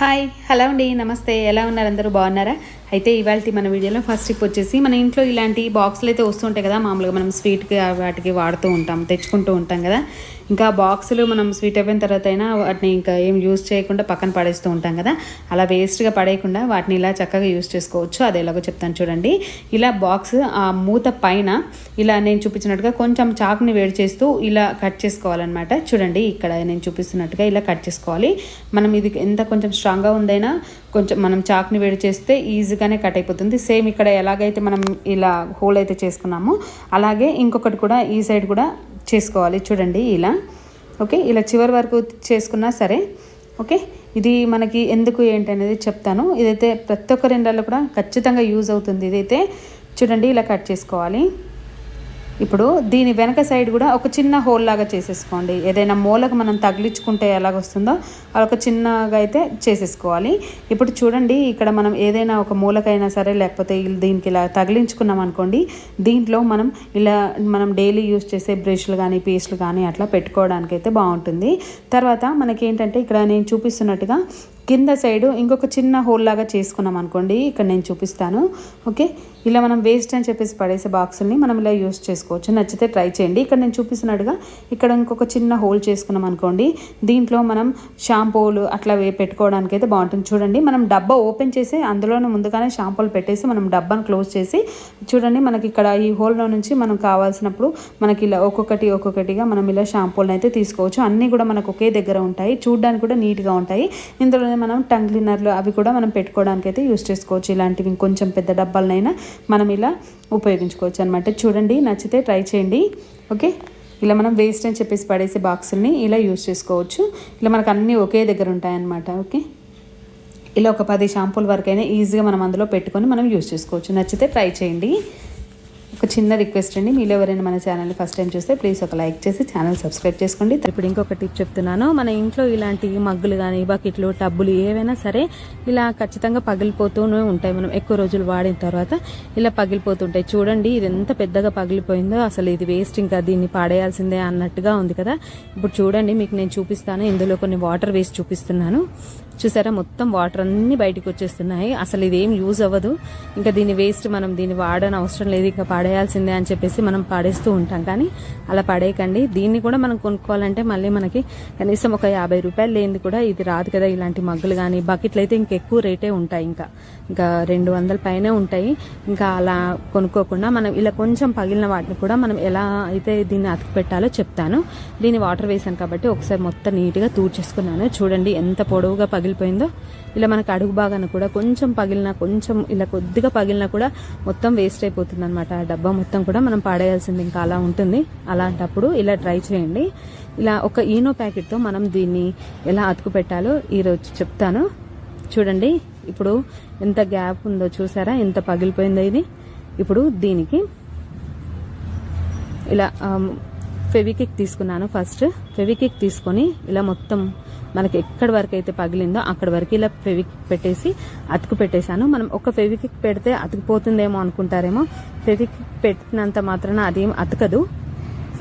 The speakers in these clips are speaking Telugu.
హాయ్ హలో అండి నమస్తే. ఎలా ఉన్నారు అందరూ? బాగున్నారా? అయితే ఇవాళ మన వీడియోలో ఫస్ట్ టిప్ వచ్చేసి మన ఇంట్లో ఇలాంటి బాక్సులు అయితే వస్తుంటాయి కదా మామూలుగా మనం స్వీట్కి వాటికి వాడుతూ ఉంటాం తెచ్చుకుంటూ ఉంటాం కదా. ఇంకా బాక్సులు మనం స్వీట్ అయిపోయిన తర్వాత అయినా వాటిని ఇంకా ఏం యూస్ చేయకుండా పక్కన పడేస్తూ ఉంటాం కదా. అలా వేస్ట్గా పడేయకుండా వాటిని ఇలా చక్కగా యూస్ చేసుకోవచ్చు. అది ఎలాగో చెప్తాను చూడండి. ఇలా బాక్స్ ఆ మూత పైన ఇలా నేను చూపించినట్టుగా కొంచెం చాకుని వేడి చేస్తూ ఇలా కట్ చేసుకోవాలన్నమాట. చూడండి ఇక్కడ నేను చూపిస్తున్నట్టుగా ఇలా కట్ చేసుకోవాలి. మనం ఇది ఎంత కొంచెం స్ట్రాంగ్గా ఉందైనా కొంచెం మనం చాక్ని వేడి చేస్తే ఈజీగానే కట్ అయిపోతుంది. సేమ్ ఇక్కడ ఎలాగైతే మనం ఇలా హోల్ అయితే చేసుకున్నామో అలాగే ఇంకొకటి కూడా ఈ సైడ్ కూడా చేసుకోవాలి. చూడండి ఇలా. ఓకే? ఇలా చివరి వరకు చేసుకున్నా సరే ఓకే? ఇది మనకి ఎందుకు ఏంటి అనేది చెప్తాను. ఇదైతే ప్రతి ఒక్క రెండాల్లో కూడా ఖచ్చితంగా యూజ్ అవుతుంది. ఇదైతే చూడండి ఇలా కట్ చేసుకోవాలి. ఇప్పుడు దీని వెనక సైడ్ కూడా ఒక చిన్న హోల్ లాగా చేసేసుకోండి. ఏదైనా మూలకు మనం తగిలించుకుంటే ఎలాగొస్తుందో అలా ఒక చిన్నగా అయితే చేసేసుకోవాలి. ఇప్పుడు చూడండి ఇక్కడ మనం ఏదైనా ఒక మూలకైనా సరే లేకపోతే దీనికి ఇలా తగిలించుకున్నాం అనుకోండి దీంట్లో మనం ఇలా మనం డైలీ యూస్ చేసే బ్రష్లు కానీ పేస్ట్లు కానీ అట్లా పెట్టుకోవడానికి అయితే బాగుంటుంది. తర్వాత మనకి ఏంటంటే ఇక్కడ నేను చూపిస్తున్నట్టుగా కింద సైడు ఇంకొక చిన్న హోల్ లాగా చేసుకున్నాం అనుకోండి ఇక్కడ నేను చూపిస్తాను. ఓకే? ఇలా మనం వేస్ట్ అని చెప్పేసి పడేసే బాక్సుల్ని మనం ఇలా యూస్ చేసుకోవచ్చు. నచ్చితే ట్రై చేయండి. ఇక్కడ నేను చూపిస్తున్నట్టుగా ఇక్కడ ఇంకొక చిన్న హోల్ చేసుకున్నాం అనుకోండి. దీంట్లో మనం షాంపూలు అట్లా పెట్టుకోవడానికి అయితే బాగుంటుంది. చూడండి మనం డబ్బా ఓపెన్ చేసి అందులోనే ముందుగానే షాంపూలు పెట్టేసి మనం డబ్బాను క్లోజ్ చేసి చూడండి మనకి ఇక్కడ ఈ హోల్లో నుంచి మనం కావాల్సినప్పుడు మనకి ఇలా ఒక్కొక్కటి ఒక్కొక్కటిగా మనం ఇలా షాంపూలను అయితే తీసుకోవచ్చు. అన్నీ కూడా మనకు ఒకే దగ్గర ఉంటాయి. చూడడానికి కూడా నీట్గా ఉంటాయి. ఇందులో మనం టంగ్ క్లీనర్లు అవి కూడా మనం పెట్టుకోవడానికి అయితే యూస్ చేసుకోవచ్చు. ఇలాంటివి ఇంకొంచెం పెద్ద డబ్బాలనైనా మనం ఇలా ఉపయోగించుకోవచ్చు అనమాట చూడండి నచ్చితే ట్రై చేయండి. ఓకే? ఇలా మనం వేస్ట్ అని చెప్పేసి పడేసే బాక్సుల్ని ఇలా యూస్ చేసుకోవచ్చు. ఇలా మనకు అన్నీ ఒకే దగ్గర ఉంటాయన్నమాట. ఓకే? ఇలా ఒక పది షాంపూల వరకైనా ఈజీగా మనం అందులో పెట్టుకొని మనం యూస్ చేసుకోవచ్చు. నచ్చితే ట్రై చేయండి. చిన్న రిక్వెస్ట్ అండి. మీరు ఎవరైనా మన ఛానల్ ఫస్ట్ టైం చూస్తే ప్లీజ్ ఒక లైక్ చేసి ఛానల్ సబ్స్క్రైబ్ చేసుకోండి. ఇప్పుడు ఇంకొక టిప్ చెప్తున్నాను. మన ఇంట్లో ఇలాంటి మగ్గులు కానీ బకెట్లు టబ్బులు ఏవైనా సరే ఇలా ఖచ్చితంగా పగిలిపోతూనే ఉంటాయి. మనం ఎక్కువ రోజులు వాడిన తర్వాత ఇలా పగిలిపోతుంటాయి. చూడండి ఇది ఎంత పెద్దగా పగిలిపోయిందో. అసలు ఇది వేస్ట్. ఇంకా దీన్ని పాడేయాల్సిందే అన్నట్టుగా ఉంది కదా. ఇప్పుడు చూడండి మీకు నేను చూపిస్తాను. ఇందులో కొన్ని వాటర్ వేస్ట్ చూపిస్తున్నాను. చూసారా? మొత్తం వాటర్ అన్ని బయటకు వచ్చేస్తున్నాయి. అసలు ఇది ఏం యూజ్ అవ్వదు. ఇంకా దీని వేస్ట్ మనం దీన్ని వాడని అవసరం లేదు. ఇంకా పాడేయాలి పడేయాల్సిందే అని చెప్పేసి మనం పడేస్తూ ఉంటాం. కానీ అలా పడేయకండి. దీన్ని కూడా మనం కొనుక్కోవాలంటే మళ్ళీ మనకి కనీసం ఒక యాభై రూపాయలు లేనిది కూడా ఇది రాదు కదా. ఇలాంటి మగ్గులు కానీ బకెట్లు అయితే ఇంకెక్కువ రేటే ఉంటాయి. ఇంకా ఇంకా రెండు వందల పైనే ఉంటాయి. ఇంకా అలా కొనుక్కోకుండా మనం ఇలా కొంచెం పగిలిన వాటిని కూడా మనం ఎలా అయితే దీన్ని అతికి పెట్టాలో చెప్తాను. దీన్ని వాటర్ వేసాను కాబట్టి ఒకసారి మొత్తం నీట్గా తూడ్చేసుకున్నాను చూడండి ఎంత పొడవుగా పగిలిపోయిందో. ఇలా మనకు అడుగు భాగాన కూడా కొంచెం పగిలినా కొంచెం ఇలా కొద్దిగా పగిలినా కూడా మొత్తం వేస్ట్ అయిపోతుంది అనమాట ఆ డబ్బా మొత్తం కూడా మనం పాడేయాల్సింది ఇంకా అలా ఉంటుంది. అలాంటప్పుడు ఇలా ట్రై చేయండి. ఇలా ఒక ఈనో ప్యాకెట్తో మనం దీన్ని ఎలా అతుకు పెట్టాలో ఈరోజు చెప్తాను. చూడండి ఇప్పుడు ఎంత గ్యాప్ ఉందో చూసారా? ఎంత పగిలిపోయిందో ఇది. ఇప్పుడు దీనికి ఇలా ఫెవికిక్ తీసుకున్నాను ఫస్ట్. ఫెవికిక్ తీసుకొని ఇలా మొత్తం మనకి ఎక్కడి వరకు అయితే పగిలిందో అక్కడ వరకు ఇలా ఫెవికిక్ పెట్టేసి అతుకు పెట్టేశాను. మనం ఒక ఫెవికిక్ పెడితే అతుకుపోతుందేమో అనుకుంటారేమో. ఫెవికిక్ పెట్టినంత మాత్రాన అదేం అతకదు.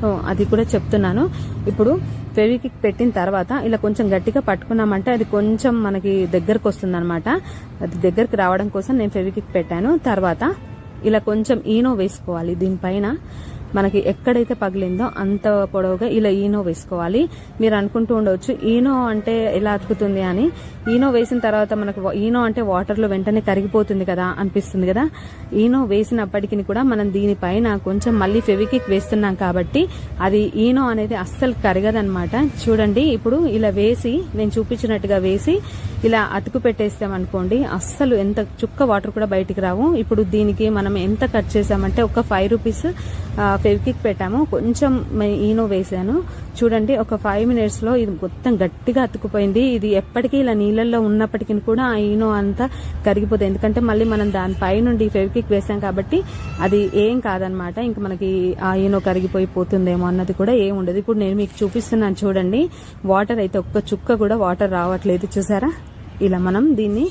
సో అది కూడా చెప్తున్నాను. ఇప్పుడు ఫెవికిక్ పెట్టిన తర్వాత ఇలా కొంచెం గట్టిగా పట్టుకున్నామంటే అది కొంచెం మనకి దగ్గరకు వస్తుంది అది దగ్గరకు రావడం కోసం నేను ఫెవికిక్ పెట్టాను. తర్వాత ఇలా కొంచెం ఈనో వేసుకోవాలి దీనిపైన. మనకి ఎక్కడైతే పగిలిందో అంత పొడవుగా ఇలా ఈనో వేసుకోవాలి. మీరు అనుకుంటూ ఉండవచ్చు ఈనో అంటే ఎలా అతుకుతుంది అని. ఈనో వేసిన తర్వాత మనకు ఈనో అంటే వాటర్లో వెంటనే కరిగిపోతుంది కదా అనిపిస్తుంది కదా. ఈనో వేసినప్పటికీ కూడా మనం దీనిపైన కొంచెం మళ్ళీ ఫెవికిక్ వేస్తున్నాం కాబట్టి అది ఈనో అనేది అస్సలు కరగదనమాట చూడండి ఇప్పుడు ఇలా వేసి నేను చూపించినట్టుగా వేసి ఇలా అతుకు పెట్టేస్తాం అనుకోండి అస్సలు ఎంత చుక్క వాటర్ కూడా బయటికి రావు. ఇప్పుడు దీనికి మనం ఎంత కట్ చేసామంటే ఒక ఫైవ్ రూపీస్ ఫెవికిక్ పెట్టాము. కొంచెం ఈనో వేసాను. చూడండి ఒక ఫైవ్ మినిట్స్లో ఇది మొత్తం గట్టిగా అతుకుపోయింది. ఇది ఎప్పటికీ ఇలా నీళ్ళల్లో ఉన్నప్పటికీ కూడా ఆ ఈనో అంతా కరిగిపోతుంది ఎందుకంటే మళ్ళీ మనం దానిపై నుండి ఫెవికిక్ వేసాం కాబట్టి అది ఏం కాదనమాట. ఇంకా మనకి ఆ ఈనో కరిగిపోయి పోతుందేమో అన్నది కూడా ఏం ఉండదు. ఇప్పుడు నేను మీకు చూపిస్తున్నాను చూడండి. వాటర్ అయితే ఒక్క చుక్క కూడా వాటర్ రావట్లేదు. చూసారా? ఇలా మనం దీన్ని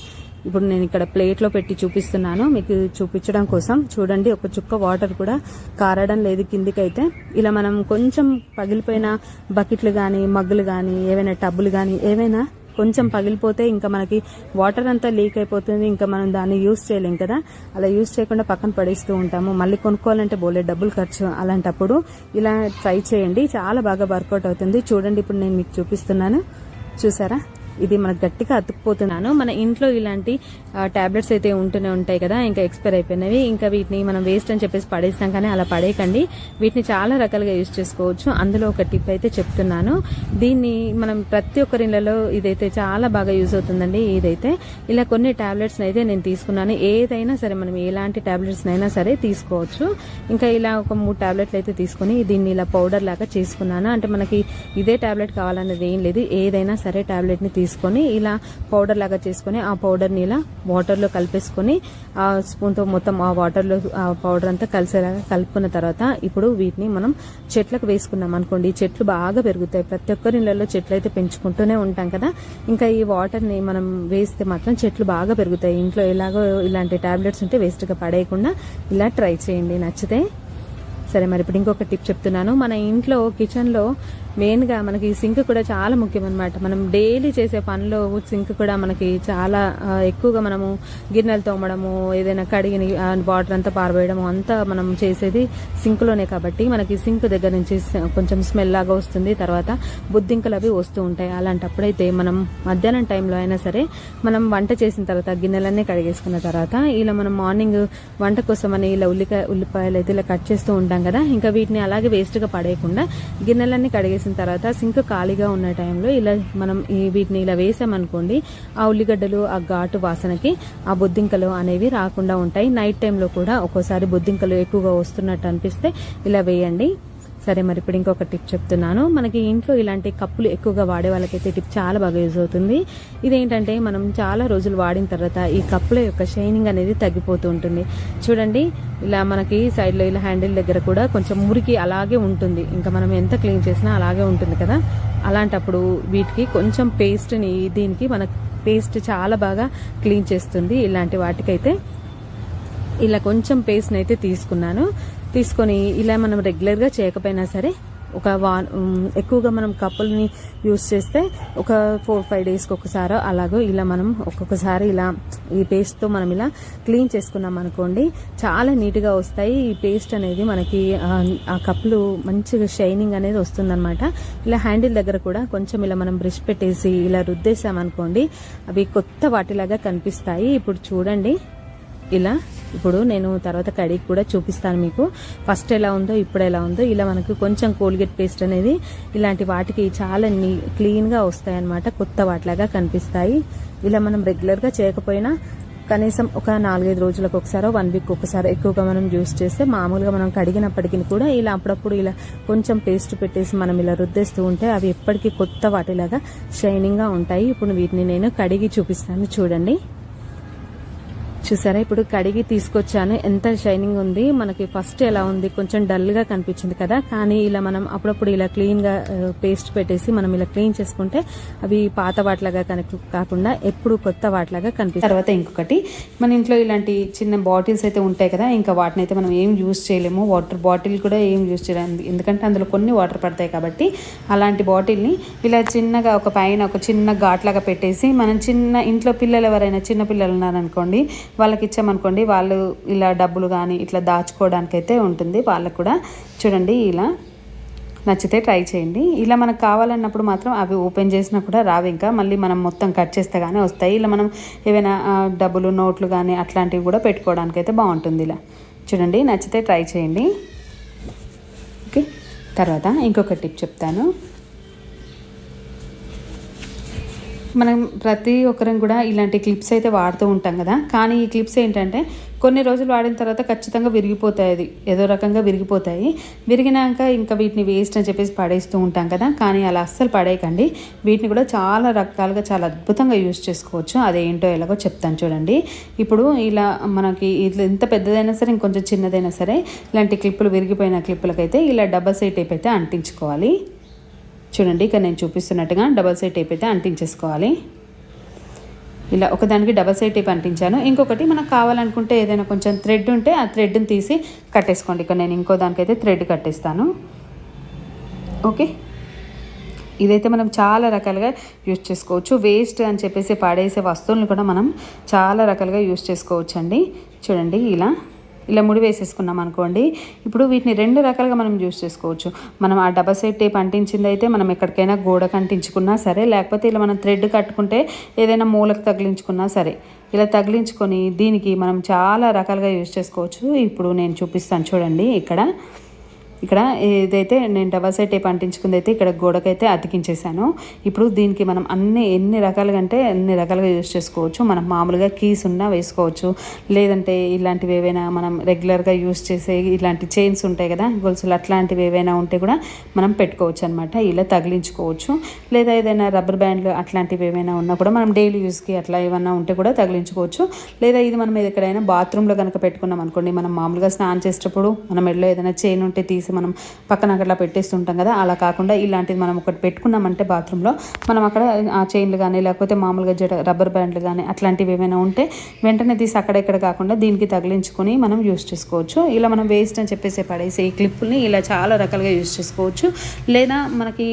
ఇప్పుడు నేను ఇక్కడ ప్లేట్లో పెట్టి చూపిస్తున్నాను. మీకు చూపించడం కోసం చూడండి. ఒక చుక్క వాటర్ కూడా కారడం లేదు కిందికైతే. ఇలా మనం కొంచెం పగిలిపోయిన బకెట్లు కానీ మగ్గులు కానీ ఏవైనా టబ్బులు కానీ ఏవైనా కొంచెం పగిలిపోతే ఇంకా మనకి వాటర్ అంతా లీక్ అయిపోతుంది ఇంకా మనం దాన్ని యూస్ చేయలేం కదా. అలా యూస్ చేయకుండా పక్కన పడేస్తూ ఉంటాము. మళ్ళీ కొనుక్కోవాలంటే బోలే డబ్బులు ఖర్చు అలాంటప్పుడు ఇలా ట్రై చేయండి. చాలా బాగా వర్కౌట్ అవుతుంది. చూడండి ఇప్పుడు నేను మీకు చూపిస్తున్నాను. చూసారా? ఇది మనకు గట్టిగా అతుక్కుపోతున్నాను. మన ఇంట్లో ఇలాంటి టాబ్లెట్స్ అయితే ఉంటూనే ఉంటాయి కదా ఇంకా ఎక్స్పైర్ అయిపోయినవి. ఇంకా వీటిని మనం వేస్ట్ అని చెప్పేసి పడేసినాం కానీ అలా పడేయకండి. వీటిని చాలా రకాలుగా యూజ్ చేసుకోవచ్చు. అందులో ఒక టిప్ అయితే చెప్తున్నాను. దీన్ని మనం ప్రతి ఒక్కరిళ్ళలో ఇదైతే చాలా బాగా యూజ్ అవుతుందండి ఇదైతే. ఇలా కొన్ని టాబ్లెట్స్ అయితే నేను తీసుకున్నాను. ఏదైనా సరే మనం ఎలాంటి టాబ్లెట్స్ అయినా సరే తీసుకోవచ్చు. ఇంకా ఇలా ఒక మూడు టాబ్లెట్లు అయితే తీసుకొని దీన్ని ఇలా పౌడర్ లాగా చేసుకున్నాను. అంటే మనకి ఇదే టాబ్లెట్ కావాలనేది ఏం లేదు. ఏదైనా సరే ట్యాబ్లెట్ని తీసుకు తీసుకొని ఇలా పౌడర్ లాగా చేసుకొని ఆ పౌడర్ని ఇలా వాటర్లో కలిపేసుకొని ఆ స్పూన్తో మొత్తం ఆ వాటర్లో ఆ పౌడర్ అంతా కలిసేలాగా కలుపుకున్న తర్వాత ఇప్పుడు వీటిని మనం చెట్లకు వేసుకున్నాం అనుకోండి. చెట్లు బాగా పెరుగుతాయి. ప్రతి ఒక్కరి ఇళ్ళలో చెట్లు అయితే పెంచుకుంటూనే ఉంటాం కదా. ఇంకా ఈ వాటర్ని మనం వేస్తే మాత్రం చెట్లు బాగా పెరుగుతాయి. ఇంట్లో ఎలాగో ఇలాంటి టాబ్లెట్స్ ఉంటే వేస్ట్గా పడేయకుండా ఇలా ట్రై చేయండి. నచ్చితే సరే మరి ఇప్పుడు ఇంకొక టిప్ చెప్తున్నాను. మన ఇంట్లో కిచెన్లో మెయిన్గా మనకి సింక్ కూడా చాలా ముఖ్యం అనమాట మనం డైలీ చేసే పనిలో సింక్ కూడా మనకి చాలా ఎక్కువగా మనము గిన్నెలు తోమడము ఏదైనా కడిగిన వాటర్ అంతా పారబోయడము అంతా మనం చేసేది సింక్లోనే కాబట్టి మనకి సింక్ దగ్గర నుంచి కొంచెం స్మెల్ లాగా వస్తుంది. తర్వాత బుద్ధింకలు అవి వస్తూ ఉంటాయి. అలాంటప్పుడైతే మనం మధ్యాహ్నం టైంలో అయినా సరే మనం వంట చేసిన తర్వాత గిన్నెలన్నీ కడిగేసుకున్న తర్వాత ఇలా మనం మార్నింగ్ వంట కోసం అని ఇలా ఉల్లికాయ ఉల్లిపాయలు అయితే ఇలా కట్ చేస్తూ ఉంటాం కదా. ఇంకా వీటిని అలాగే వేస్ట్గా పడేయకుండా గిన్నెలన్నీ వేసిన తర్వాత సింక్ ఖాళీగా ఉన్న టైంలో ఇలా మనం ఈ వీటిని ఇలా వేసామనుకోండి ఆ ఉల్లిగడ్డలు ఆ ఘాటు వాసనకి ఆ బొద్దింకలు అనేవి రాకుండా ఉంటాయి. నైట్ టైంలో కూడా ఒక్కోసారి బొద్దింకలు ఎక్కువగా వస్తున్నట్టు అనిపిస్తే ఇలా వేయండి. సరే మరి ఇప్పుడు ఇంకొక టిప్ చెప్తున్నాను. మనకి ఇంట్లో ఇలాంటి కప్పులు ఎక్కువగా వాడే వాళ్ళకైతే టిప్ చాలా బాగా యూజ్ అవుతుంది. ఇదేంటంటే మనం చాలా రోజులు వాడిన తర్వాత ఈ కప్పుల యొక్క షైనింగ్ అనేది తగ్గిపోతూ ఉంటుంది. చూడండి ఇలా మనకి సైడ్లో ఇలా హ్యాండిల్ దగ్గర కూడా కొంచెం మురికి అలాగే ఉంటుంది. ఇంకా మనం ఎంత క్లీన్ చేసినా అలాగే ఉంటుంది కదా. అలాంటప్పుడు వీటికి కొంచెం పేస్ట్ని దీనికి మన పేస్ట్ చాలా బాగా క్లీన్ చేస్తుంది. ఇలాంటి వాటికైతే ఇలా కొంచెం పేస్ట్ని అయితే తీసుకున్నాను. తీసుకొని ఇలా మనం రెగ్యులర్గా చేయకపోయినా సరే ఒక వా ఎక్కువగా మనం కప్పుల్ని యూస్ చేస్తే ఒక ఫోర్ ఫైవ్ డేస్కి ఒకసారి అలాగో ఇలా మనం ఒక్కొక్కసారి ఇలా ఈ పేస్ట్తో మనం ఇలా క్లీన్ చేసుకున్నాం అనుకోండి చాలా నీట్గా వస్తాయి. ఈ పేస్ట్ అనేది మనకి ఆ, ఆ కప్పులు మంచిగా షైనింగ్ అనేది వస్తుందన్నమాట. ఇలా హ్యాండిల్ దగ్గర కూడా కొంచెం ఇలా మనం బ్రష్ పెట్టేసి ఇలా రుద్దేసామనుకోండి అవి కొత్త వాటిలాగా కనిపిస్తాయి. ఇప్పుడు చూడండి. ఇలా ఇప్పుడు నేను తర్వాత కడిగి కూడా చూపిస్తాను మీకు. ఫస్ట్ ఎలా ఉందో ఇప్పుడు ఎలా ఉందో. ఇలా మనకు కొంచెం కోల్గేట్ పేస్ట్ అనేది ఇలాంటి వాటికి చాలా నీ క్లీన్గా వస్తాయి అన్నమాట కొత్త వాటిలాగా కనిపిస్తాయి. ఇలా మనం రెగ్యులర్గా చేయకపోయినా కనీసం ఒక నాలుగైదు రోజులకు ఒకసారి వన్ వీక్ ఒకసారి ఎక్కువగా మనం యూస్ చేస్తే మామూలుగా మనం కడిగినప్పటికీ కూడా ఇలా అప్పుడప్పుడు ఇలా కొంచెం పేస్ట్ పెట్టేసి మనం ఇలా రుద్దేస్తూ ఉంటే అవి ఎప్పటికీ కొత్త వాటిలాగా షైనింగ్గా ఉంటాయి. ఇప్పుడు వీటిని నేను కడిగి చూపిస్తాను. చూడండి. చూసారా? ఇప్పుడు కడిగి తీసుకొచ్చాను. ఎంత షైనింగ్ ఉంది. మనకి ఫస్ట్ ఎలా ఉంది? కొంచెం డల్గా కనిపించింది కదా. కానీ ఇలా మనం అప్పుడప్పుడు ఇలా క్లీన్గా పేస్ట్ పెట్టేసి మనం ఇలా క్లీన్ చేసుకుంటే అవి పాత వాటిలాగా కాకుండా ఎప్పుడు కొత్త వాటిలాగా కనిపిస్తుంది తర్వాత ఇంకొకటి మన ఇంట్లో ఇలాంటి చిన్న బాటిల్స్ అయితే ఉంటాయి కదా. ఇంకా వాటిని అయితే మనం ఏం యూజ్ చేయలేము. వాటర్ బాటిల్ కూడా ఏం యూజ్ చేయలేము. ఎందుకంటే అందులో కొన్ని వాటర్ పడతాయి కాబట్టి అలాంటి బాటిల్ని ఇలా చిన్నగా ఒక పైన ఒక చిన్న ఘాట్ లాగా పెట్టేసి మనం చిన్న ఇంట్లో పిల్లలు ఎవరైనా చిన్న పిల్లలు ఉన్నారనుకోండి వాళ్ళకి ఇచ్చామనుకోండి వాళ్ళు ఇలా డబ్బులు కానీ ఇట్లా దాచుకోవడానికైతే ఉంటుంది. వాళ్ళకు కూడా చూడండి ఇలా నచ్చితే ట్రై చేయండి. ఇలా మనకు కావాలన్నప్పుడు మాత్రం అవి ఓపెన్ చేసినా కూడా రావు ఇంకా. మళ్ళీ మనం మొత్తం కట్ చేస్తే కానీ వస్తాయి. ఇలా మనం ఏవైనా డబ్బులు నోట్లు కానీ అట్లాంటివి కూడా పెట్టుకోవడానికి అయితే బాగుంటుంది ఇలా. చూడండి నచ్చితే ట్రై చేయండి. ఓకే తర్వాత ఇంకొక టిప్ చెప్తాను. మనం ప్రతి ఒక్కరం కూడా ఇలాంటి క్లిప్స్ అయితే వాడుతూ ఉంటాం కదా. కానీ ఈ క్లిప్స్ ఏంటంటే కొన్ని రోజులు వాడిన తర్వాత ఖచ్చితంగా విరిగిపోతాయి. అది ఏదో రకంగా విరిగిపోతాయి. విరిగినాక ఇంకా వీటిని వేస్ట్ అని చెప్పేసి పడేస్తూ ఉంటాం కదా. కానీ అలా అస్సలు పడేయకండి. వీటిని కూడా చాలా రకాలుగా చాలా అద్భుతంగా యూస్ చేసుకోవచ్చు. అదేంటో ఎలాగో చెప్తాను చూడండి. ఇప్పుడు ఇలా మనకి ఇట్లా ఎంత పెద్దదైనా సరే ఇంకొంచెం చిన్నదైనా సరే ఇలాంటి క్లిప్పులు విరిగిపోయిన క్లిప్పులకైతే ఇలా డబల్ సైడ్ టేప్ అయితే అంటించుకోవాలి. చూడండి ఇక్కడ నేను చూపిస్తున్నట్టుగా డబల్ సైడ్ టేప్ అయితే అంటించేసుకోవాలి. ఇలా ఒకదానికి డబల్ సైడ్ టేప్ అంటించాను. ఇంకొకటి మనకు కావాలనుకుంటే ఏదైనా కొంచెం థ్రెడ్ ఉంటే ఆ థ్రెడ్ని తీసి కట్టేసుకోండి. ఇక్కడ నేను ఇంకో దానికైతే థ్రెడ్ కట్టేస్తాను. ఓకే? ఇదైతే మనం చాలా రకాలుగా యూజ్ చేసుకోవచ్చు. వేస్ట్ అని చెప్పేసి పాడేసే వస్తువులను కూడా మనం చాలా రకాలుగా యూజ్ చేసుకోవచ్చండి. చూడండి ఇలా. ఇలా ముడి వేసేసుకున్నాం అనుకోండి. ఇప్పుడు వీటిని రెండు రకాలుగా మనం యూజ్ చేసుకోవచ్చు. మనం ఆ డబల్ సైడ్ టేప్ అంటించింది అయితే మనం ఎక్కడికైనా గోడకు అంటించుకున్నా సరే లేకపోతే ఇలా మనం థ్రెడ్ కట్టుకుంటే ఏదైనా మూలకు తగిలించుకున్నా సరే ఇలా తగిలించుకొని దీనికి మనం చాలా రకాలుగా యూజ్ చేసుకోవచ్చు. ఇప్పుడు నేను చూపిస్తాను చూడండి ఇక్కడ. ఇక్కడ ఏదైతే నేను డబల్ సైడ్ టేప్ అంటించుకుంది అయితే ఇక్కడ గోడకైతే అతికించేసాను ఇప్పుడు దీనికి మనం అన్ని ఎన్ని రకాలుగా అంటే అన్ని రకాలుగా యూజ్ చేసుకోవచ్చు. మనం మామూలుగా కీస్ ఉన్నా వేసుకోవచ్చు. లేదంటే ఇలాంటివి ఏవైనా మనం రెగ్యులర్గా యూజ్ చేసే ఇలాంటి చైన్స్ ఉంటాయి కదా గొలుసులు అట్లాంటివి ఏవైనా ఉంటే కూడా మనం పెట్టుకోవచ్చు అనమాట ఇలా తగిలించుకోవచ్చు. లేదా ఏదైనా రబ్బర్ బ్యాండ్లు అట్లాంటివి ఏవైనా ఉన్నా కూడా మనం డైలీ యూస్కి అట్లా ఏమైనా ఉంటే కూడా తగిలించుకోవచ్చు. లేదా ఇది మనం ఎక్కడైనా బాత్రూంలో కనుక పెట్టుకున్నాం అనుకోండి మనం మామూలుగా స్నానం చేసేటప్పుడు మన మెడలో ఏదైనా చైన్ ఉంటే తీసి మనం పక్కన అట్లా పెట్టేస్తుంటాం కదా అలా కాకుండా ఇలాంటిది మనం ఒకటి పెట్టుకున్నామంటే బాత్రూంలో మనం అక్కడ ఆ చైన్లు కానీ లేకపోతే మామూలుగా జడ రబ్బర్ బ్యాండ్లు కానీ అట్లాంటివి ఏమైనా ఉంటే వెంటనే తీసి అక్కడ ఇక్కడ కాకుండా దీనికి తగిలించుకొని మనం యూస్ చేసుకోవచ్చు. ఇలా మనం వేస్ట్ అని చెప్పేసి పడేసి ఈ క్లిప్పుల్ని ఇలా చాలా రకాలుగా యూస్ చేసుకోవచ్చు. లేదా మనకి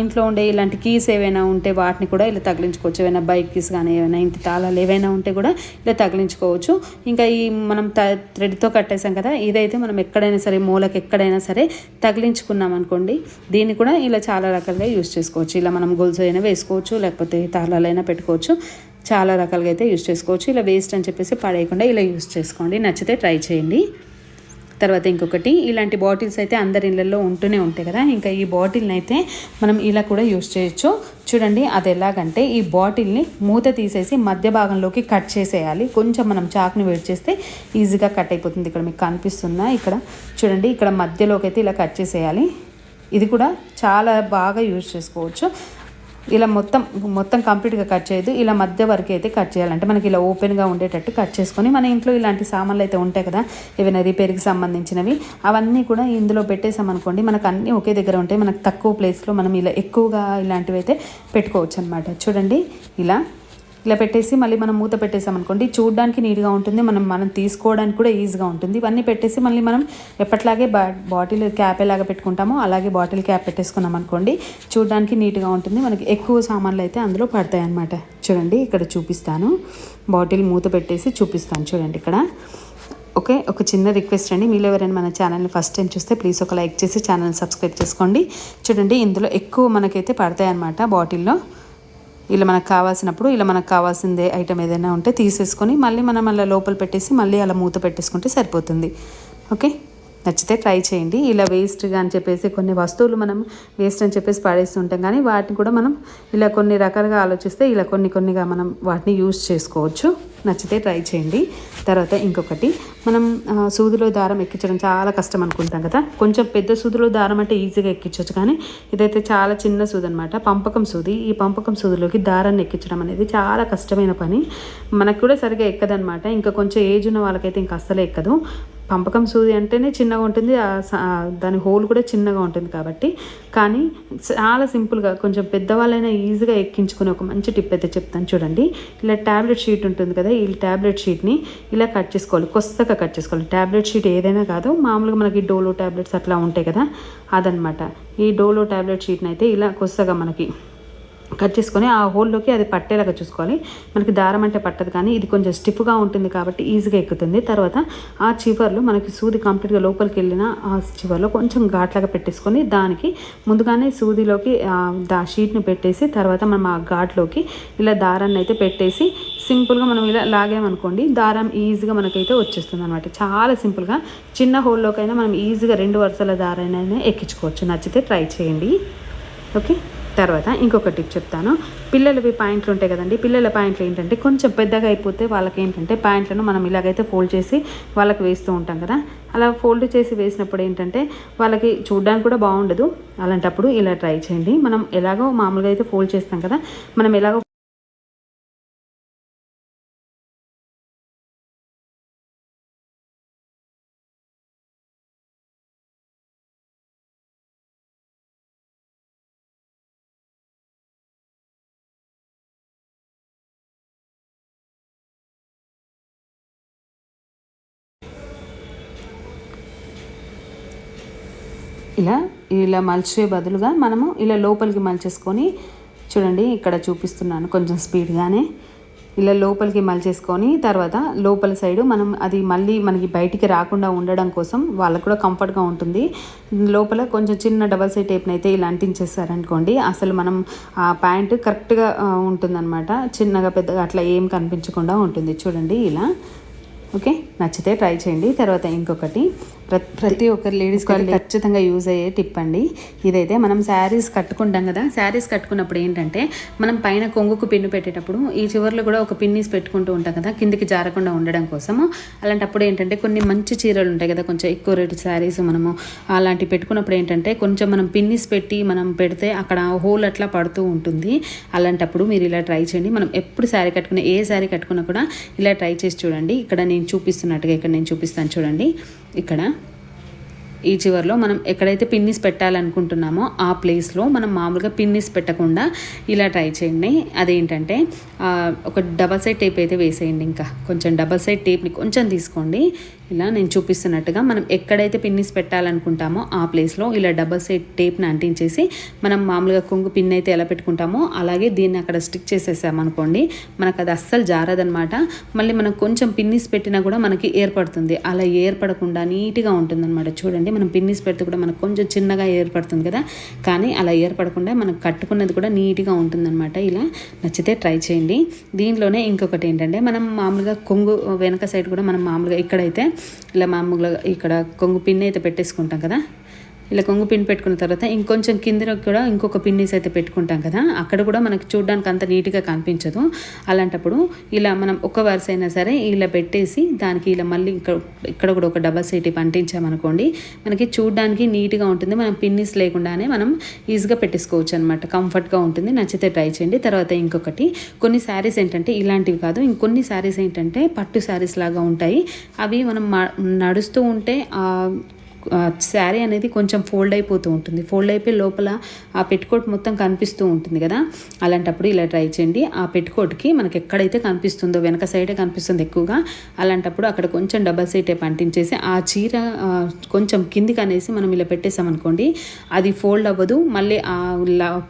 ఇంట్లో ఉండే ఇలాంటి కీస్ ఏవైనా ఉంటే వాటిని కూడా ఇలా తగిలించుకోవచ్చు. ఏమైనా బైక్ కీస్ కానీ ఏమైనా ఇంటి తాళాలు ఏవైనా ఉంటే కూడా ఇలా తగిలించుకోవచ్చు. ఇంకా ఈ మనం థ్రెడ్తో కట్టేసాం కదా ఇదైతే మనం ఎక్కడైనా సరే మూలకి ఎక్కడైనా సరే తగిలించుకున్నాం అనుకోండి దీన్ని కూడా ఇలా చాలా రకాలుగా యూస్ చేసుకోవచ్చు. ఇలా మనం గొలుసు అయినా వేసుకోవచ్చు లేకపోతే తాళాలైనా పెట్టుకోవచ్చు. చాలా రకాలుగా అయితే యూస్ చేసుకోవచ్చు. ఇలా వేస్ట్ అని చెప్పేసి పడేయకుండా ఇలా యూస్ చేసుకోండి. నచ్చితే ట్రై చేయండి. తర్వాత ఇంకొకటి ఇలాంటి బాటిల్స్ అయితే అందరి ఇళ్ళల్లో ఉంటూనే ఉంటాయి కదా. ఇంకా ఈ బాటిల్ని అయితే మనం ఇలా కూడా యూస్ చేయొచ్చు. చూడండి అది ఎలాగంటే ఈ బాటిల్ని మూత తీసేసి మధ్య భాగంలోకి కట్ చేసేయాలి. కొంచెం మనం చాక్ని వేడి చేస్తే ఈజీగా కట్ అయిపోతుంది. ఇక్కడ మీకు కనిపిస్తుందా ఇక్కడ. చూడండి ఇక్కడ మధ్యలోకి అయితే ఇలా కట్ చేసేయాలి. ఇది కూడా చాలా బాగా యూజ్ చేసుకోవచ్చు. ఇలా మొత్తం మొత్తం కంప్లీట్గా కట్ చేయదు. ఇలా మధ్య వరకు అయితే కట్ చేయాలంటే మనకి ఇలా ఓపెన్గా ఉండేటట్టు కట్ చేసుకొని మన ఇంట్లో ఇలాంటి సామాన్లు అయితే ఉంటాయి కదా ఏవైనా రిపేర్కి సంబంధించినవి అవన్నీ కూడా ఇందులో పెట్టేసామనుకోండి మనకు అన్నీ ఒకే దగ్గర ఉంటాయి. మనకు తక్కువ ప్లేస్లో మనం ఇలా ఎక్కువగా ఇలాంటివి అయితే పెట్టుకోవచ్చు అనమాట చూడండి ఇలా ఇలా పెట్టేసి మళ్ళీ మనం మూత పెట్టేసామనుకోండి చూడడానికి నీట్గా ఉంటుంది. మనం మనం తీసుకోవడానికి కూడా ఈజీగా ఉంటుంది. ఇవన్నీ పెట్టేసి మళ్ళీ మనం ఎప్పట్లాగే బా బాటిల్ క్యాప్ ఎలాగ పెట్టుకుంటామో అలాగే బాటిల్ క్యాప్ పెట్టేసుకున్నాం అనుకోండి. చూడడానికి నీట్గా ఉంటుంది. మనకి ఎక్కువ సామాన్లు అయితే అందులో పడతాయి అన్నమాట. చూడండి ఇక్కడ చూపిస్తాను. బాటిల్ మూత పెట్టేసి చూపిస్తాను చూడండి ఇక్కడ. ఓకే ఒక చిన్న రిక్వెస్ట్ అండి. మీరు ఎవరైనా మన ఛానల్ని ఫస్ట్ టైం చూస్తే ప్లీజ్ ఒక లైక్ చేసి ఛానల్ సబ్స్క్రైబ్ చేసుకోండి. చూడండి ఇందులో ఎక్కువ మనకైతే పడతాయి అన్నమాట బాటిల్లో. ఇలా మనకు కావాల్సినప్పుడు ఇలా మనకు కావాల్సిందే ఐటమ్ ఏదైనా ఉంటే తీసేసుకొని మళ్ళీ మనం అలా లోపల పెట్టేసి మళ్ళీ అలా మూత పెట్టేసుకుంటే సరిపోతుంది. ఓకే? నచ్చితే ట్రై చేయండి. ఇలా వేస్ట్గా అని చెప్పేసి కొన్ని వస్తువులు మనం వేస్ట్ అని చెప్పేసి పాడేస్తుంటాం కానీ వాటిని కూడా మనం ఇలా కొన్ని రకాలుగా ఆలోచిస్తే ఇలా కొన్ని కొన్నిగా మనం వాటిని యూజ్ చేసుకోవచ్చు. నచ్చితే ట్రై చేయండి. తర్వాత ఇంకొకటి మనం సూదిలో దారం ఎక్కించడం చాలా కష్టం అనుకుంటాం కదా. కొంచెం పెద్ద సూదిలో దారం అంటే ఈజీగా ఎక్కించవచ్చు కానీ ఇదైతే చాలా చిన్న సూది అనమాట పంపకం సూది. ఈ పంపకం సూదిలోకి దారాన్ని ఎక్కించడం అనేది చాలా కష్టమైన పని. మనకు కూడా సరిగా ఎక్కదనమాట. ఇంకా కొంచెం ఏజ్ ఉన్న వాళ్ళకైతే ఇంకా అస్సలే ఎక్కదు. పంపకం సూది అంటేనే చిన్నగా ఉంటుంది దాని హోల్ కూడా చిన్నగా ఉంటుంది కాబట్టి. కానీ చాలా సింపుల్గా కొంచెం పెద్దవాళ్ళైనా ఈజీగా ఎక్కించుకునే ఒక మంచి టిప్ అయితే చెప్తాను చూడండి. ఇలా ట్యాబ్లెట్ షీట్ ఉంటుంది కదా ఈ ట్యాబ్లెట్ షీట్ని ఇలా కట్ చేసుకోవాలి కొత్తగా కట్ చేసుకోవాలి. ట్యాబ్లెట్ షీట్ ఏదైనా కాదు మామూలుగా మనకి డోలో ట్యాబ్లెట్స్ అట్లా ఉంటాయి కదా అదనమాట. ఈ డోలో ట్యాబ్లెట్ షీట్ని అయితే ఇలా కొత్తగా మనకి కట్ చేసుకొని ఆ హోల్లోకి అది పట్టేలాగా చూసుకోవాలి. మనకి దారం అంటే పట్టదు కానీ ఇది కొంచెం స్టిఫ్గా ఉంటుంది కాబట్టి ఈజీగా ఎక్కుతుంది. తర్వాత ఆ చివర్లో మనకి సూది కంప్లీట్గా లోపలికి వెళ్ళిన ఆ చివర్లో కొంచెం ఘాట్లాగా పెట్టేసుకొని దానికి ముందుగానే సూదిలోకి దా షీట్ని పెట్టేసి తర్వాత మనం ఆ ఘాట్లోకి ఇలా దారాన్ని అయితే పెట్టేసి సింపుల్గా మనం ఇలా లాగామనుకోండి దారం ఈజీగా మనకైతే వచ్చేస్తుంది అనమాట చాలా సింపుల్గా చిన్న హోల్లోకైనా మనం ఈజీగా రెండు వరుసల దారాన్ని ఎక్కించుకోవచ్చు. నచ్చితే ట్రై చేయండి. ఓకే? తర్వాత ఇంకొక టిప్ చెప్తాను. పిల్లలవి పాయింట్లు ఉంటాయి కదండి. పిల్లల పాయింట్లు ఏంటంటే కొంచెం పెద్దగా అయిపోతే వాళ్ళకి ఏంటంటే పాయింట్లను మనం ఇలాగైతే ఫోల్డ్ చేసి వాళ్ళకి వేస్తూ ఉంటాం కదా. అలా ఫోల్డ్ చేసి వేసినప్పుడు ఏంటంటే వాళ్ళకి చూడడానికి కూడా బాగుండదు. అలాంటప్పుడు ఇలా ట్రై చేయండి. మనం ఎలాగో మామూలుగా అయితే ఫోల్డ్ చేస్తాం కదా. మనం ఎలాగో ఇలా ఇలా మలిచే బదులుగా మనము ఇలా లోపలికి మలిచేసుకొని చూడండి ఇక్కడ చూపిస్తున్నాను కొంచెం స్పీడ్గానే. ఇలా లోపలికి మలిచేసుకొని తర్వాత లోపల సైడు మనం అది మళ్ళీ మనకి బయటికి రాకుండా ఉండడం కోసం వాళ్ళకు కూడా కంఫర్ట్గా ఉంటుంది. లోపల కొంచెం చిన్న డబల్ సైడ్ టేప్ని అయితే ఇలా అంటించేసారనుకోండి అసలు మనం ఆ ప్యాంటు కరెక్ట్గా ఉంటుందన్నమాట. చిన్నగా పెద్దగా అట్లా ఏం కనిపించకుండా ఉంటుంది. చూడండి ఇలా. ఓకే? నచ్చితే ట్రై చేయండి. తర్వాత ఇంకొకటి. ప్రతి ఒక్కరి లేడీస్ ఖచ్చితంగా యూజ్ అయ్యే టిప్ అండి. ఇదైతే మనం శారీస్ కట్టుకుంటాం కదా శారీస్ కట్టుకున్నప్పుడు ఏంటంటే మనం పైన కొంగుకు పిన్ను పెట్టేటప్పుడు ఈ చివర్లో కూడా ఒక పిన్నీస్ పెట్టుకుంటూ ఉంటాం కదా కిందికి జారకుండా ఉండడం కోసము. అలాంటప్పుడు ఏంటంటే కొన్ని మంచి చీరలు ఉంటాయి కదా కొంచెం ఎక్కువ రేటు శారీస్ మనము అలాంటివి పెట్టుకున్నప్పుడు ఏంటంటే కొంచెం మనం పిన్నిస్ పెట్టి మనం పెడితే అక్కడ హోల్ అట్లా పడుతూ ఉంటుంది. అలాంటప్పుడు మీరు ఇలా ట్రై చేయండి. మనం ఎప్పుడు శారీ కట్టుకున్న ఏ శారీ కట్టుకున్నా కూడా ఇలా ట్రై చేసి చూడండి. ఇక్కడ నేను చూపిస్తున్నట్టుగా ఇక్కడ నేను చూపిస్తాను చూడండి. ఇక్కడ ఈ చివర్లో మనం ఎక్కడైతే పిన్నిస్ పెట్టాలనుకుంటున్నామో ఆ ప్లేస్లో మనం మామూలుగా పిన్నిస్ పెట్టకుండా ఇలా ట్రై చేయండి. అదేంటంటే ఒక డబల్ సైడ్ టేప్ అయితే వేసేయండి ఇంకా. కొంచెం డబల్ సైడ్ టేప్ని కొంచెం తీసుకోండి. ఇలా నేను చూపిస్తున్నట్టుగా మనం ఎక్కడైతే పిన్నిస్ పెట్టాలనుకుంటామో ఆ ప్లేస్లో ఇలా డబల్ సైడ్ టేప్ని అంటించేసి మనం మామూలుగా కొంగు పిన్ అయితే ఎలా పెట్టుకుంటామో అలాగే దీన్ని అక్కడ స్టిక్ చేసేసామనుకోండి మనకు అది అస్సలు జారదనమాట మళ్ళీ మనం కొంచెం పిన్నిస్ పెట్టినా కూడా మనకి ఏర్పడుతుంది. అలా ఏర్పడకుండా నీట్గా ఉంటుందన్నమాట. చూడండి మనం పిన్నిస్ పెడితే కూడా మనకు కొంచెం చిన్నగా ఏర్పడుతుంది కదా. కానీ అలా ఏర్పడకుండా మనం కట్టుకున్నది కూడా నీట్గా ఉంటుందన్నమాట ఇలా. నచ్చితే ట్రై చేయండి. దీంట్లోనే ఇంకొకటి ఏంటంటే మనం మామూలుగా కొంగు వెనక సైడ్ కూడా మనం మామూలుగా ఇక్కడైతే ఇలా మామూలుగా ఇక్కడ కొంగు పిన్ అయితే పెట్టేసుకుంటాం కదా? ఇలా కొంగు పిన్ పెట్టుకున్న తర్వాత ఇంకొంచెం కింద కూడా ఇంకొక పిన్నీస్ అయితే పెట్టుకుంటాం కదా అక్కడ కూడా మనకి చూడడానికి అంత నీట్గా కనిపించదు. అలాంటప్పుడు ఇలా మనం ఒక వరుస అయినా సరే ఇలా పెట్టేసి దానికి ఇలా మళ్ళీ ఇక్కడ ఇక్కడ కూడా ఒక డబల్ సీటీ పంటించామనుకోండి మనకి చూడడానికి నీట్గా ఉంటుంది. మనం పిన్నీస్ లేకుండానే మనం ఈజీగా పెట్టేసుకోవచ్చు అనమాట కంఫర్ట్గా ఉంటుంది. నచ్చితే ట్రై చేయండి. తర్వాత ఇంకొకటి కొన్ని శారీస్ ఏంటంటే ఇలాంటివి కాదు ఇంకొన్ని శారీస్ ఏంటంటే పట్టు శారీస్ లాగా ఉంటాయి. అవి మనం మ- నడుస్తూ ఉంటే శారీ అనేది కొంచెం ఫోల్డ్ అయిపోతూ ఉంటుంది. ఫోల్డ్ అయిపోయి లోపల ఆ పెట్టుకోట్ మొత్తం కనిపిస్తూ ఉంటుంది కదా? అలాంటప్పుడు ఇలా ట్రై చేయండి. ఆ పెట్టుకోట్కి మనకి ఎక్కడైతే కనిపిస్తుందో వెనక సైడే కనిపిస్తుంది ఎక్కువగా అలాంటప్పుడు అక్కడ కొంచెం డబల్ సైడ్ టైప్ అంటించేసి ఆ చీర కొంచెం కిందికి అనేసి మనం ఇలా పెట్టేసామనుకోండి అది ఫోల్డ్ అవ్వదు. మళ్ళీ ఆ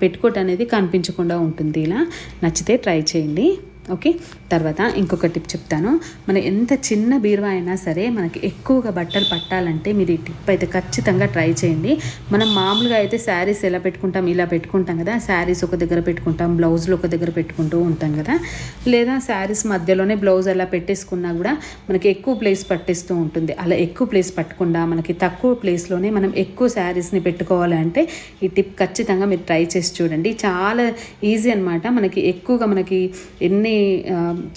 పెట్టుకోట్ అనేది కనిపించకుండా ఉంటుంది ఇలా. నచ్చితే ట్రై చేయండి. ఓకే? తర్వాత ఇంకొక టిప్ చెప్తాను. మన ఎంత చిన్న బీరువా అయినా సరే మనకి ఎక్కువగా బట్టలు పట్టాలంటే మీరు ఈ టిప్ అయితే ఖచ్చితంగా ట్రై చేయండి. మనం మామూలుగా అయితే శారీస్ ఎలా పెట్టుకుంటాం ఇలా పెట్టుకుంటాం కదా. శారీస్ ఒక దగ్గర పెట్టుకుంటాం బ్లౌజులు ఒక దగ్గర పెట్టుకుంటూ ఉంటాం కదా. లేదా శారీస్ మధ్యలోనే బ్లౌజ్ అలా పెట్టేసుకున్నా కూడా మనకి ఎక్కువ ప్లేస్ పట్టేస్తూ ఉంటుంది. అలా ఎక్కువ ప్లేస్ పట్టకుండా మనకి తక్కువ ప్లేస్లోనే మనం ఎక్కువ శారీస్ని పెట్టుకోవాలంటే ఈ టిప్ ఖచ్చితంగా మీరు ట్రై చేసి చూడండి. చాలా ఈజీ అనమాట మనకి ఎక్కువగా మనకి ఎన్ని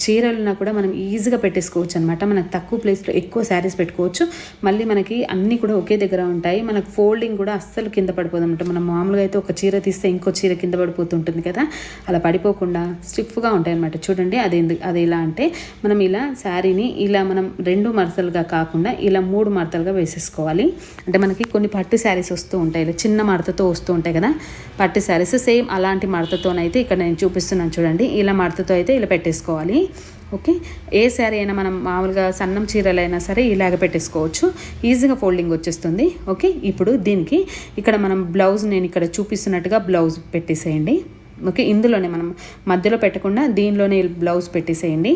చీరలున్నా కూడా మనం ఈజీగా పెట్టేసుకోవచ్చు అనమాట మనకు తక్కువ ప్లేస్లో ఎక్కువ శారీస్ పెట్టుకోవచ్చు. మళ్ళీ మనకి అన్నీ కూడా ఒకే దగ్గర ఉంటాయి. మనకు ఫోల్డింగ్ కూడా అస్సలు కింద పడిపోదు అనమాట మనం మామూలుగా అయితే ఒక చీర తీస్తే ఇంకో చీర కింద పడిపోతుంటుంది కదా. అలా పడిపోకుండా స్టిఫ్గా ఉంటాయి అనమాట చూడండి అది ఎందు అది ఎలా అంటే మనం ఇలా శారీని ఇలా మనం రెండు మడతలుగా కాకుండా ఇలా మూడు మడతలుగా వేసేసుకోవాలి. అంటే మనకి కొన్ని పట్టు శారీస్ వస్తూ ఉంటాయి. ఇలా చిన్న మడతతో వస్తూ ఉంటాయి కదా. పట్టు శారీస్ సేమ్ అలాంటి మడతతోనైతే ఇక్కడ నేను చూపిస్తున్నాను చూడండి. ఇలా మడతతో అయితే ఇలా పెట్టేసుకోవాలి. ఓకే? ఏ శారీ అయినా మనం మామూలుగా సన్నం చీరలైనా సరే ఇలాగ పెట్టేసుకోవచ్చు. ఈజీగా ఫోల్డింగ్ వచ్చేస్తుంది. ఓకే? ఇప్పుడు దీనికి ఇక్కడ మనం బ్లౌజ్ నేను ఇక్కడ చూపిస్తున్నట్టుగా బ్లౌజ్ పెట్టేసేయండి. ఓకే? ఇందులోనే మనం మధ్యలో పెట్టకుండా దీనిలోనే బ్లౌజ్ పెట్టేసేయండి.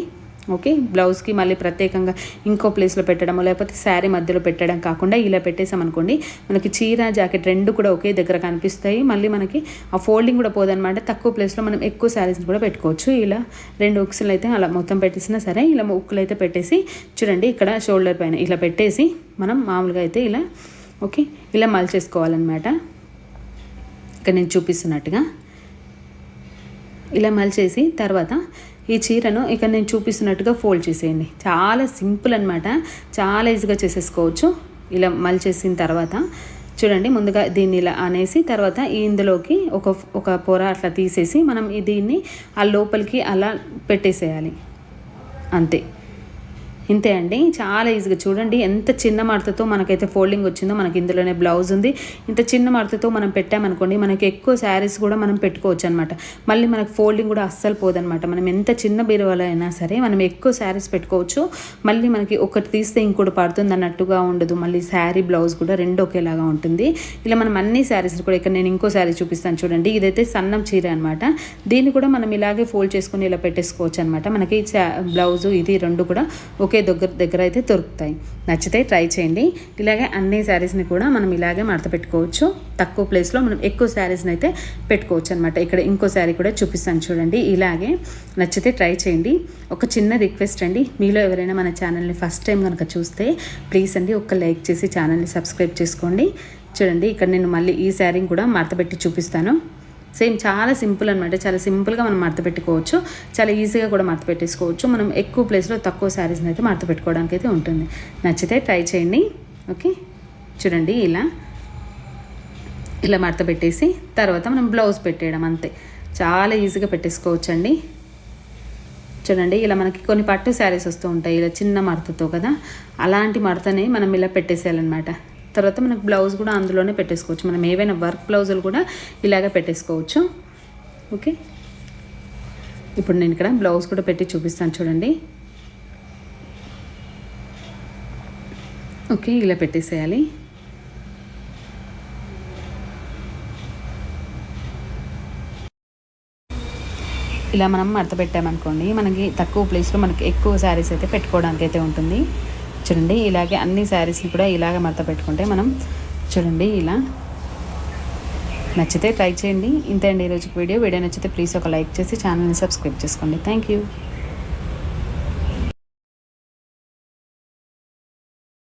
ఓకే? బ్లౌజ్కి మళ్ళీ ప్రత్యేకంగా ఇంకో ప్లేస్లో పెట్టడము లేకపోతే శారీ మధ్యలో పెట్టడం కాకుండా ఇలా పెట్టేసామనుకోండి మనకి చీర జాకెట్ రెండు కూడా ఒకే దగ్గర కనిపిస్తాయి. మళ్ళీ మనకి ఆ ఫోల్డింగ్ కూడా పోదనమాట తక్కువ ప్లేస్లో మనం ఎక్కువ శారీస్ని కూడా పెట్టుకోవచ్చు. ఇలా రెండు ఉక్సులు అయితే అలా మొత్తం పెట్టేసినా సరే ఇలా ఉక్కులు అయితే పెట్టేసి చూడండి ఇక్కడ షోల్డర్ పైన ఇలా పెట్టేసి మనం మామూలుగా అయితే ఇలా ఓకే ఇలా మలచేసుకోవాలన్నమాట ఇక్కడ నేను చూపిస్తున్నట్టుగా. ఇలా మలిచేసి తర్వాత ఈ చీరను ఇక్కడ నేను చూపిస్తున్నట్టుగా ఫోల్డ్ చేసేయండి. చాలా సింపుల్ అనమాట చాలా ఈజీగా చేసేసుకోవచ్చు. ఇలా మలిచేసిన తర్వాత చూడండి ముందుగా దీన్ని ఇలా అనేసి తర్వాత ఇందులోకి ఒక ఒక పొర అట్లా తీసేసి మనం దీన్ని ఆ లోపలికి అలా పెట్టేసేయాలి. అంతే. ఇంతే అండి. చాలా ఈజీగా చూడండి. ఎంత చిన్న మడతతో మనకైతే ఫోల్డింగ్ వచ్చిందో మనకి ఇందులోనే బ్లౌజ్ ఉంది. ఇంత చిన్న మడతతో మనం పెట్టామనుకోండి మనకి ఎక్కువ శారీస్ కూడా మనం పెట్టుకోవచ్చు అనమాట మళ్ళీ మనకు ఫోల్డింగ్ కూడా అస్సలు పోదనమాట. మనం ఎంత చిన్న బీరువాలో అయినా సరే మనం ఎక్కువ శారీస్ పెట్టుకోవచ్చు. మళ్ళీ మనకి ఒకటి తీస్తే ఇంకోటి పడుతుంది అన్నట్టుగా ఉండదు. మళ్ళీ శారీ బ్లౌజ్ కూడా రెండు ఒకేలాగా ఉంటుంది. ఇలా మనం అన్ని శారీస్ కూడా ఇక్కడ నేను ఇంకో శారీ చూపిస్తాను చూడండి. ఇదైతే సన్నం చీర అనమాట దీన్ని కూడా మనం ఇలాగే ఫోల్డ్ చేసుకుని ఇలా పెట్టేసుకోవచ్చు అనమాట మనకి బ్లౌజు ఇది రెండు కూడా ఒకే దగ్గర దగ్గర అయితే దొరుకుతాయి. నచ్చితే ట్రై చేయండి. ఇలాగే అన్ని శారీస్ని కూడా మనం ఇలాగే మడత పెట్టుకోవచ్చు. తక్కువ ప్లేస్లో మనం ఎక్కువ శారీస్ని అయితే పెట్టుకోవచ్చు అనమాట ఇక్కడ ఇంకో శారీ కూడా చూపిస్తాను చూడండి. ఇలాగే నచ్చితే ట్రై చేయండి. ఒక చిన్న రిక్వెస్ట్ అండి. మీలో ఎవరైనా మన ఛానల్ని ఫస్ట్ టైం కనుక చూస్తే ప్లీజ్ అండి ఒక లైక్ చేసి ఛానల్ని సబ్స్క్రైబ్ చేసుకోండి. చూడండి ఇక్కడ నేను మళ్ళీ ఈ శారీని కూడా మడత పెట్టి చూపిస్తాను. సేమ్ చాలా సింపుల్ అనమాట చాలా సింపుల్గా మనం మడత పెట్టుకోవచ్చు చాలా ఈజీగా కూడా మడత పెట్టేసుకోవచ్చు మనం ఎక్కువ ప్లేస్లో తక్కువ శారీస్ని అయితే మడత పెట్టుకోవడానికి అయితే ఉంటుంది. నచ్చితే ట్రై చేయండి. ఓకే చూడండి ఇలా. ఇలా మడత పెట్టేసి తర్వాత మనం బ్లౌజ్ పెట్టేయడం అంతే. చాలా ఈజీగా పెట్టేసుకోవచ్చు అండి చూడండి ఇలా మనకి కొన్ని పట్టు శారీస్ వస్తూ ఉంటాయి. ఇలా చిన్న మడతతో కదా. అలాంటి మడతని మనం ఇలా పెట్టేసేయాలన్నమాట. తర్వాత మనకు బ్లౌజ్ కూడా అందులోనే పెట్టేసుకోవచ్చు. మనం ఏవైనా వర్క్ బ్లౌజులు కూడా ఇలాగే పెట్టేసుకోవచ్చు. ఓకే? ఇప్పుడు నేను ఇక్కడ బ్లౌజ్ కూడా పెట్టి చూపిస్తాను చూడండి. ఓకే ఇలా పెట్టేసేయాలి. ఇలా మనం మడత పెట్టామనుకోండి మనకి తక్కువ ప్లేస్లో మనకి ఎక్కువ శారీస్ అయితే పెట్టుకోవడానికి అయితే ఉంటుంది. చూడండి ఇలాగే అన్ని శారీస్ని కూడా ఇలాగ మడత పెట్టుకుంటే మనం చూడండి ఇలా నచ్చితే ట్రై చేయండి. ఇంతే అండి ఈరోజు వీడియో. వీడియో నచ్చితే ప్లీజ్ ఒక లైక్ చేసి ఛానల్ని సబ్స్క్రైబ్ చేసుకోండి. Thank you